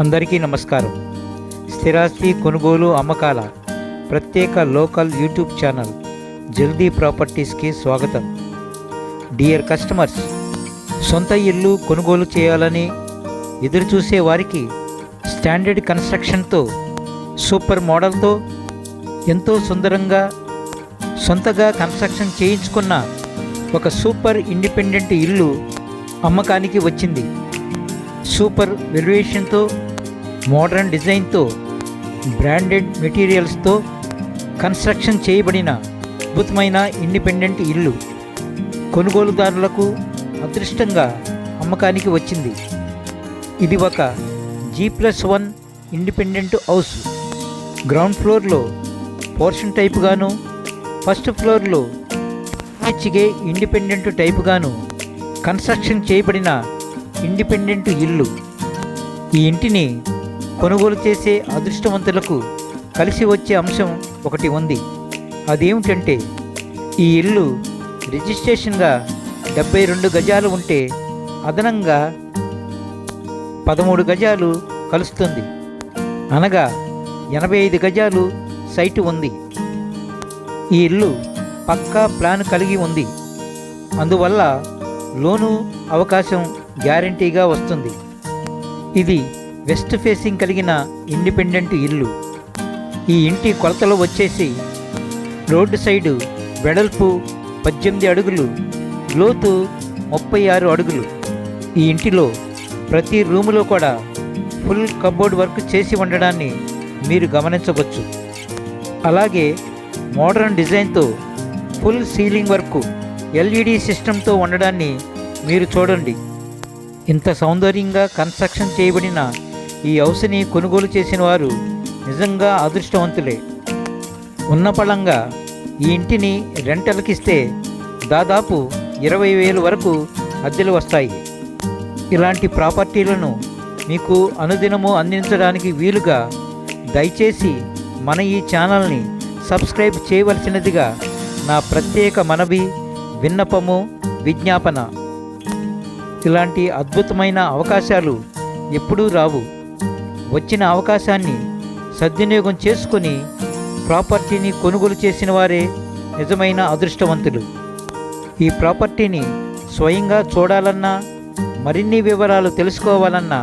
అందరికీ నమస్కారం. స్థిరాస్తి కొనుగోలు అమ్మకాల ప్రత్యేక లోకల్ యూట్యూబ్ ఛానల్ జల్దీ ప్రాపర్టీస్కి స్వాగతం. డియర్ కస్టమర్స్ సొంత ఇల్లు కొనుగోలు చేయాలని ఎదురుచూసే వారికి స్టాండర్డ్ కన్స్ట్రక్షన్తో సూపర్ మోడల్తో ఎంతో సుందరంగా సొంతగా కన్స్ట్రక్షన్ చేయించుకున్న ఒక సూపర్ ఇండిపెండెంట్ ఇల్లు అమ్మకానికి వచ్చింది. సూపర్ వెల్యుయేషన్తో మోడర్న్ డిజైన్తో బ్రాండెడ్ మెటీరియల్స్తో కన్స్ట్రక్షన్ చేయబడిన అద్భుతమైన ఇండిపెండెంట్ ఇల్లు కొనుగోలుదారులకు అదృష్టంగా అమ్మకానికి వచ్చింది. ఇది ఒక G plus one independent house. Ground ఫ్లోర్లో పోర్షన్ టైపుగాను ఫస్ట్ ఫ్లోర్లో హెచ్గే ఇండిపెండెంట్ టైపుగాను కన్స్ట్రక్షన్ చేయబడిన ఇండిపెండెంట్ ఇల్లు. ఈ ఇంటిని కొనుగోలు చేసే అదృష్టవంతులకు కలిసి వచ్చే అంశం ఒకటి ఉంది. అదేమిటంటే ఈ ఇల్లు రిజిస్ట్రేషన్గా డెబ్బై రెండు గజాలు ఉంటే అదనంగా పదమూడు గజాలు కలుస్తుంది. అనగా ఎనభై ఐదు గజాలు సైటు ఉంది. ఈ ఇల్లు పక్కా ప్లాన్ కలిగి ఉంది. అందువల్ల లోను అవకాశం గ్యారంటీగా వస్తుంది. ఇది వెస్ట్ ఫేసింగ్ కలిగిన ఇండిపెండెంట్ ఇల్లు. ఈ ఇంటి కొలతలు వచ్చేసి రోడ్డు సైడు వెడల్పు పద్దెనిమిది అడుగులు లోతు ముప్పై ఆరు అడుగులు. ఈ ఇంటిలో ప్రతి రూములో కూడా ఫుల్ కబోర్డ్ వర్క్ చేసి ఉండడాన్ని మీరు గమనించవచ్చు. అలాగే మోడర్న్ డిజైన్తో ఫుల్ సీలింగ్ వర్క్ ఎల్ఈడి సిస్టంతో ఉండడాన్ని మీరు చూడండి. ఇంత సౌందర్యంగా కన్స్ట్రక్షన్ చేయబడిన ఈ హౌస్ని కొనుగోలు చేసిన వారు నిజంగా అదృష్టవంతులే. ఉన్నపళంగా ఈ ఇంటిని రెంటలకిస్తే దాదాపు ఇరవై వేలు వరకు అద్దెలు వస్తాయి. ఇలాంటి ప్రాపర్టీలను మీకు అనుదినము అందించడానికి వీలుగా దయచేసి మన ఈ ఛానల్ని సబ్స్క్రైబ్ చేయవలసినదిగా నా ప్రత్యేక మనవి విన్నపము విజ్ఞాపన. ఇలాంటి అద్భుతమైన అవకాశాలు ఎప్పుడూ రావు. వచ్చిన అవకాశాన్ని సద్వినియోగం చేసుకొని ప్రాపర్టీని కొనుగోలు చేసిన వారే నిజమైన అదృష్టవంతులు. ఈ ప్రాపర్టీని స్వయంగా చూడాలన్నా మరిన్ని వివరాలు తెలుసుకోవాలన్నా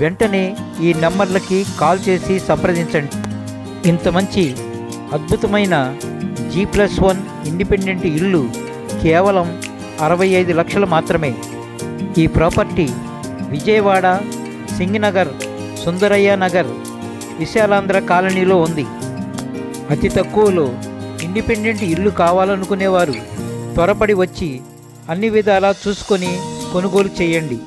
వెంటనే ఈ నంబర్లకి కాల్ చేసి సంప్రదించండి. ఇంత మంచి అద్భుతమైన జీ ప్లస్ వన్ ఇండిపెండెంట్ ఇల్లు కేవలం అరవై ఐదు లక్షలు మాత్రమే. ఈ ప్రాపర్టీ విజయవాడ సింగనగర్ సుందరయ్య నగర్ విశాలాంధ్ర కాలనీలో ఉంది. అతి తక్కువలో ఇండిపెండెంట్ ఇల్లు కావాలనుకునేవారు త్వరపడి వచ్చి అన్ని విధాలా చూసుకొని కొనుగోలు చేయండి.